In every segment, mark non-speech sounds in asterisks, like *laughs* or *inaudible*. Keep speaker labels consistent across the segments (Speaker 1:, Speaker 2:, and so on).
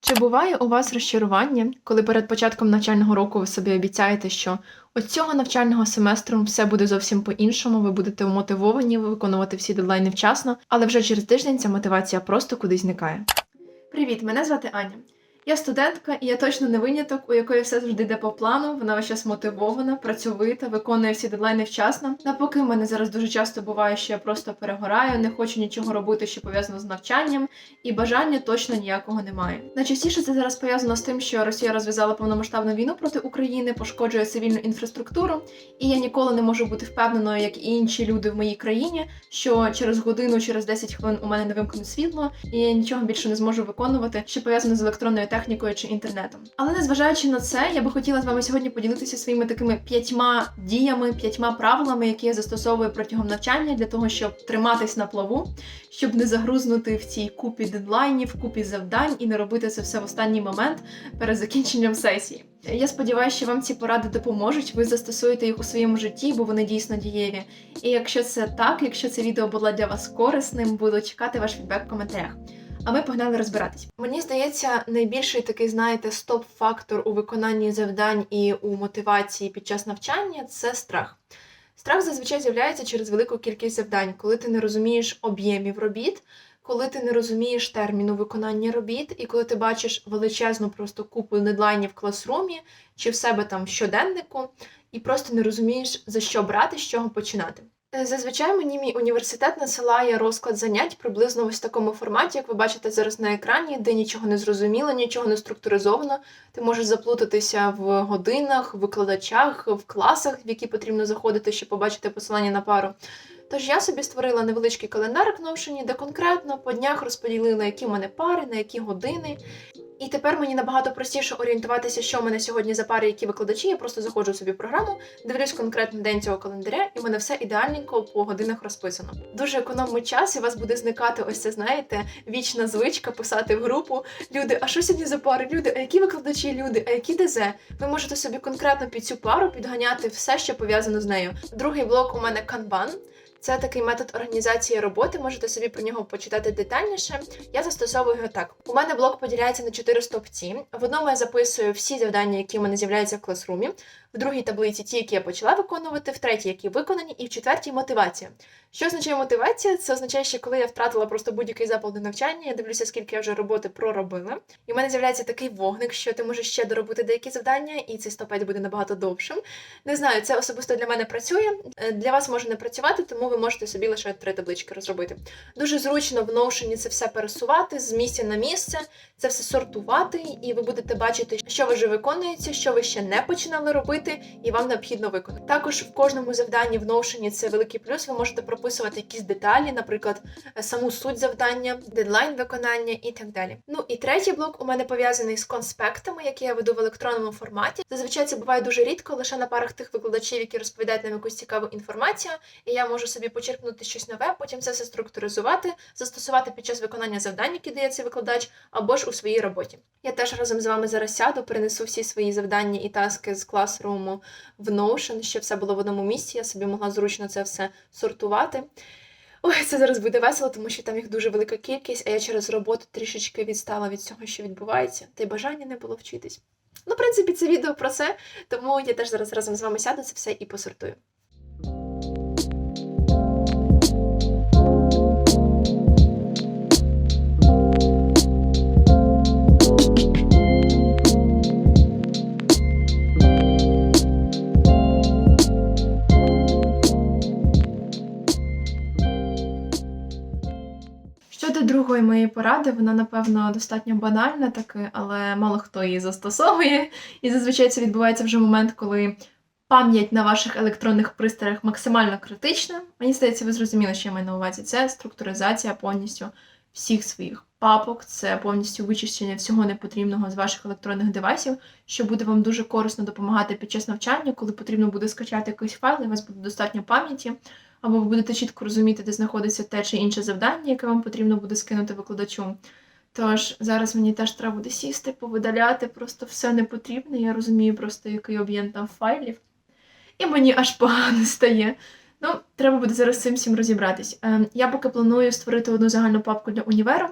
Speaker 1: Чи буває у вас розчарування, коли перед початком навчального року ви собі обіцяєте, що от цього навчального семестру все буде зовсім по-іншому, ви будете мотивовані виконувати всі дедлайни вчасно, але вже через тиждень ця мотивація просто кудись зникає? Привіт, мене звати Аня. Я студентка, і я точно не виняток, у якої все завжди йде по плану. Вона весь час мотивована, працьовита, виконує всі дедлайни вчасно. Навпаки, в мене зараз дуже часто буває, що я просто перегораю, не хочу нічого робити, що пов'язано з навчанням, і бажання точно ніякого немає. Найчастіше це зараз пов'язано з тим, що Росія розв'язала повномасштабну війну проти України, пошкоджує цивільну інфраструктуру, і я ніколи не можу бути впевненою, як і інші люди в моїй країні, що через годину, через 10 хвилин у мене не вимкнуть світло, і я нічого більше не зможу виконувати, що пов'язане з електронною технікою чи інтернетом. Але незважаючи на це, я би хотіла з вами сьогодні поділитися своїми такими п'ятьма діями, п'ятьма правилами, які я застосовую протягом навчання для того, щоб триматись на плаву, щоб не загрузнути в цій купі дедлайнів, купі завдань і не робити це все в останній момент перед закінченням сесії. Я сподіваюся, що вам ці поради допоможуть. Ви застосуєте їх у своєму житті, бо вони дійсно дієві. І якщо це так, якщо це відео було для вас корисним, буду чекати ваш фідбек в коментарях. А ми погнали розбиратись. Мені здається, найбільший такий, знаєте, стоп-фактор у виконанні завдань і у мотивації під час навчання це страх. Страх зазвичай з'являється через велику кількість завдань, коли ти не розумієш об'ємів робіт, коли ти не розумієш терміну виконання робіт, і коли ти бачиш величезну просто купу дедлайнів в класрумі чи в себе там в щоденнику, і просто не розумієш, за що брати, з чого починати. Е, Зазвичай мені мій університет насилає розклад занять приблизно ось такому форматі, як ви бачите зараз на екрані, де нічого не зрозуміло, нічого не структуризовано. Ти можеш заплутатися в годинах, в викладачах, в класах, в які потрібно заходити, щоб побачити посилання на пару. Тож я собі створила невеличкий календарик в Notion, де конкретно по днях розподілила, які в мене пари, на які години. І тепер мені набагато простіше орієнтуватися, що в мене сьогодні за пари, які викладачі. Я просто заходжу собі в програму, дивлюсь конкретний день цього календаря, і в мене все ідеальненько по годинах розписано. Дуже економить час, і у вас буде зникати ось це, знаєте, вічна звичка писати в групу. Люди, а що сьогодні за пари? Люди, а які викладачі люди, а які ДЗ? Ви можете собі конкретно під цю пару підганяти все, що пов'язано з нею. Другий блок у мене канбан. Це такий метод організації роботи. Можете собі про нього почитати детальніше. Я застосовую його так. У мене блок поділяється на чотири стовпці. В одному я записую всі завдання, які в мене з'являються в класрумі. В другій таблиці ті, які я почала виконувати, в третій, які виконані, і в четвертій мотивація. Що означає мотивація? Це означає, що коли я втратила просто будь-який запал до навчання, я дивлюся, скільки я вже роботи проробила. І в мене з'являється такий вогник, що ти можеш ще доробити деякі завдання, і цей стопець буде набагато довшим. Не знаю, це особисто для мене працює. Е, Для вас може не працювати, тому ви можете собі лише три таблички розробити. Дуже зручно в Notion це все пересувати з місця на місце, це все сортувати, і ви будете бачити, що вже виконується, що ви ще не починали робити, і вам необхідно виконати. Також в кожному завданні в Notion це великий плюс. Ви можете прописувати якісь деталі, наприклад, е, саму суть завдання, дедлайн виконання і так далі. Ну і третій блок у мене пов'язаний з конспектами, які я веду в електронному форматі. Зазвичай це буває дуже рідко, лише на парах тих викладачів, які розповідають нам якусь цікаву інформацію, і я можу собі почерпнути щось нове, потім це все структуризувати, застосувати під час виконання завдань, які дає цей викладач, або ж у своїй роботі. Я теж разом з вами зараз сяду, перенесу всі свої завдання і таски з класруму в Notion, щоб все було в одному місці. Я собі могла зручно це все сортувати. Ой, це зараз буде весело, тому що там їх дуже велика кількість, а я через роботу трішечки відстала від цього, що відбувається, та й бажання не було вчитись. Ну, в принципі, це відео про це, тому я теж зараз разом з вами сяду це все і посортую. Поради, вона, напевно, достатньо банальна таки, але мало хто її застосовує. І зазвичай це відбувається вже в момент, коли пам'ять на ваших електронних пристроях максимально критична. Мені здається, ви зрозуміли, що я маю на увазі. Це структуризація повністю всіх своїх папок, це повністю вичищення всього непотрібного з ваших електронних девайсів, що буде вам дуже корисно допомагати під час навчання, коли потрібно буде скачати якийсь файл, і у вас буде достатньо пам'яті або ви будете чітко розуміти, де знаходиться те чи інше завдання, яке вам потрібно буде скинути викладачу. Тож зараз мені теж треба буде сісти, повидаляти просто все непотрібне. Я розумію просто, який об'єм там файлів. І мені аж погано стає. Ну, треба буде зараз цим всім розібратись. Ем, я поки планую створити одну загальну папку для універу,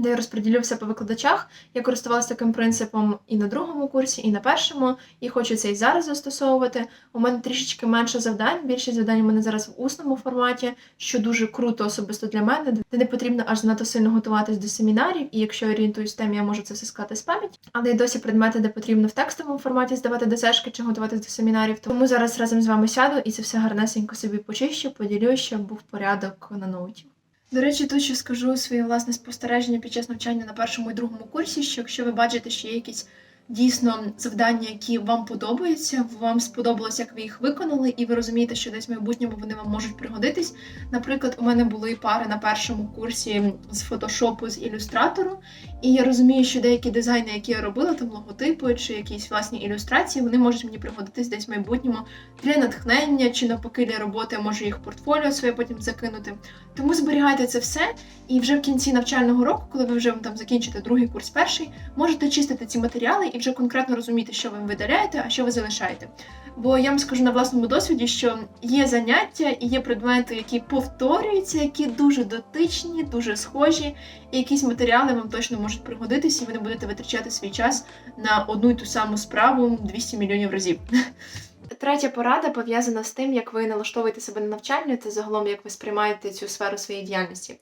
Speaker 1: де я розподілю все по викладачах. Я користувалася таким принципом і на другому курсі, і на першому, і хочу це і зараз застосовувати. У мене трішечки менше завдань. Більшість завдань у мене зараз в усному форматі, що дуже круто особисто для мене, де не потрібно аж занадто сильно готуватись до семінарів. І якщо я орієнтуюсь в темі, я можу це все сказати з пам'яті. Але й досі предмети, де потрібно в текстовому форматі здавати ДСшки чи готуватись до семінарів. Тому зараз разом з вами сяду і це все гарнесенько собі почищу, поділю, щоб був порядок на ноуті. До речі, тут ще скажу своє власне спостереження під час навчання на першому і другому курсі, що якщо ви бачите, що є якісь дійсно завдання, які вам подобаються, вам сподобалось, як ви їх виконали, і ви розумієте, що десь в майбутньому вони вам можуть пригодитись. Наприклад, у мене були пари на першому курсі з фотошопу з ілюстратору, і я розумію, що деякі дизайни, які я робила, там логотипи чи якісь власні ілюстрації, вони можуть мені пригодитись десь в майбутньому для натхнення чи навпаки для роботи, я можу їх портфоліо своє потім закинути. Тому зберігайте це все, і вже в кінці навчального року, коли ви вже там закінчите другий курс, перший, можете чистити ці матеріали і вже конкретно розуміти, що ви видаляєте, а що ви залишаєте. Бо я вам скажу на власному досвіді, що є заняття і є предмети, які повторюються, які дуже дотичні, дуже схожі, і якісь матеріали вам точно можуть пригодитись, і ви не будете витрачати свій час на одну й ту саму справу 200 мільйонів разів. *laughs* Третя порада пов'язана з тим, як ви налаштовуєте себе на навчання та загалом як ви сприймаєте цю сферу своєї діяльності.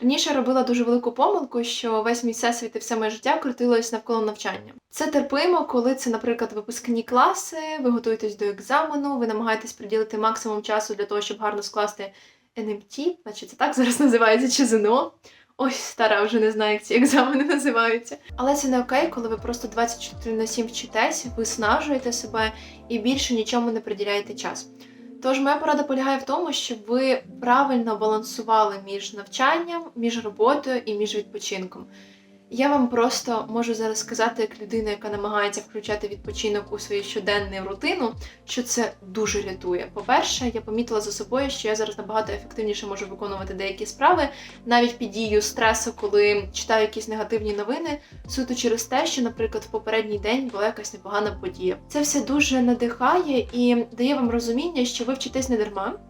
Speaker 1: Раніше робила дуже велику помилку, що весь мій всесвіт і все моє життя крутилось навколо навчання. Це терпимо, коли це, наприклад, випускні класи, ви готуєтесь до екзамену, ви намагаєтесь приділити максимум часу для того, щоб гарно скласти NMT, значить це так зараз *laughs* називається, чи ЗНО. Ой, стара вже не знаю, як ці екзамени *laughs* називаються. Але це не окей, коли ви просто 24 на 7 вчитесь, виснажуєте себе і більше нічому не приділяєте час. Тож моя порада полягає в тому, щоб ви правильно балансували між навчанням, між роботою і між відпочинком. Я вам просто можу зараз сказати, як людина, яка намагається включати відпочинок у свою щоденну рутину, що це дуже рятує. По-перше, я помітила за собою, що я зараз набагато ефективніше можу виконувати деякі справи, навіть під дією стресу, коли читаю якісь негативні новини, суто через те, що, наприклад, в попередній день була якась непогана подія. Це все дуже надихає і дає вам розуміння, що ви вчитесь не дарма.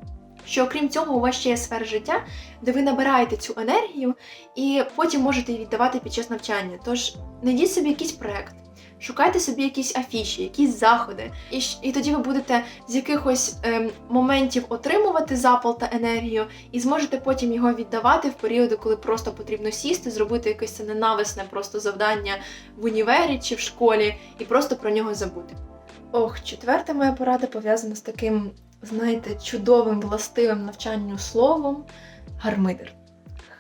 Speaker 1: Що окрім цього, у вас ще є сфера життя, де ви набираєте цю енергію і потім можете її віддавати під час навчання. Тож знайдіть собі якийсь проект, шукайте собі якісь афіші, якісь заходи, і, і тоді ви будете з якихось ем, моментів отримувати запал та енергію, і зможете потім його віддавати в періоди, коли просто потрібно сісти, зробити якесь це ненависне просто завдання в універі чи в школі, і просто про нього забути. Ох, четверта моя порада пов'язана з таким, знаєте, чудовим властивим навчанню словом гармидер.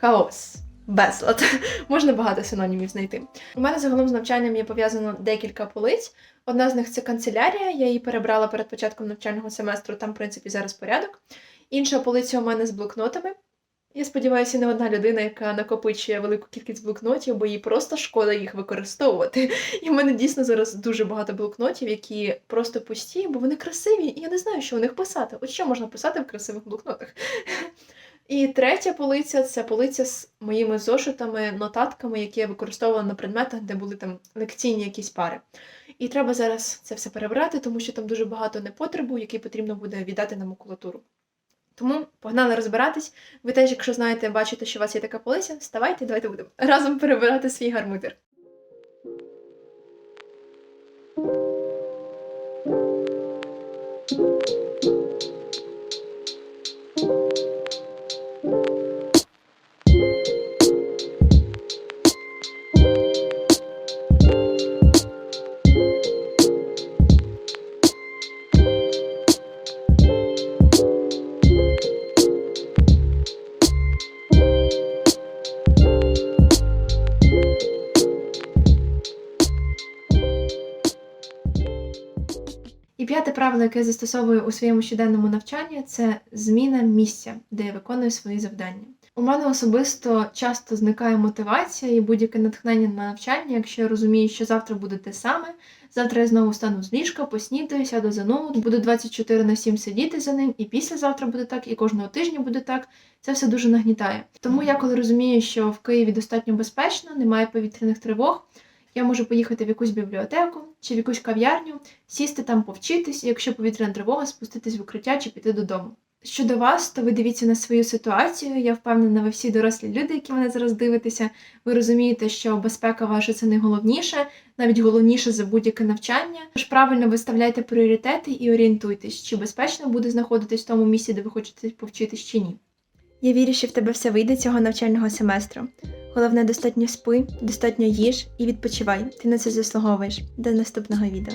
Speaker 1: Хаос. Безлад. *laughs* Можна багато синонімів знайти. У мене загалом з навчанням є пов'язано декілька полиць. Одна з них це канцелярія, я її перебрала перед початком навчального семестру, там, в принципі, зараз порядок. Інша полиця у мене з блокнотами. Я сподіваюся, не одна людина, яка накопичує велику кількість блокнотів, бо їй просто шкода їх використовувати. *laughs* І в мене дійсно зараз дуже багато блокнотів, які просто пусті, бо вони красиві, і я не знаю, що в них писати. От що можна писати в красивих блокнотах? *laughs* І третя полиця це полиця з моїми зошитами, нотатками, які я використовувала на предметах, де були там лекційні якісь пари. І треба зараз це все перебрати, тому що там дуже багато непотребу, який потрібно буде віддати на макулатуру. Тому погнали розбиратись. Ви теж, якщо знаєте, бачите, що у вас є така полиця, вставайте, давайте будемо разом перебирати свій гармидер. Правило, яке я застосовую у своєму щоденному навчанні, це зміна місця, де я виконую свої завдання. У мене особисто часто зникає мотивація і будь-яке натхнення на навчання, якщо я розумію, що завтра буде те саме. Завтра я знову стану з ліжка, поснідаю, сяду за ноут, буду 24 на 7 сидіти за ним, і післязавтра буде так, і кожного тижня буде так. Це все дуже нагнітає. Тому я, коли розумію, що в Києві достатньо безпечно, немає повітряних тривог, я можу поїхати в якусь бібліотеку чи в якусь кав'ярню, сісти там повчитись, якщо повітряна тривога, спуститись в укриття чи піти додому. Щодо вас, то ви дивіться на свою ситуацію. Я впевнена, ви всі дорослі люди, які мене зараз дивитеся. Ви розумієте, що безпека ваша це найголовніше, навіть головніше за будь-яке навчання. Тож правильно виставляйте пріоритети і орієнтуйтесь, чи безпечно буде знаходитись в тому місці, де ви хочете повчитись, чи ні. Я вірю, що в тебе все вийде цього навчального семестру. Головне, достатньо спи, достатньо їж і відпочивай. Ти на це заслуговуєш. До наступного відео.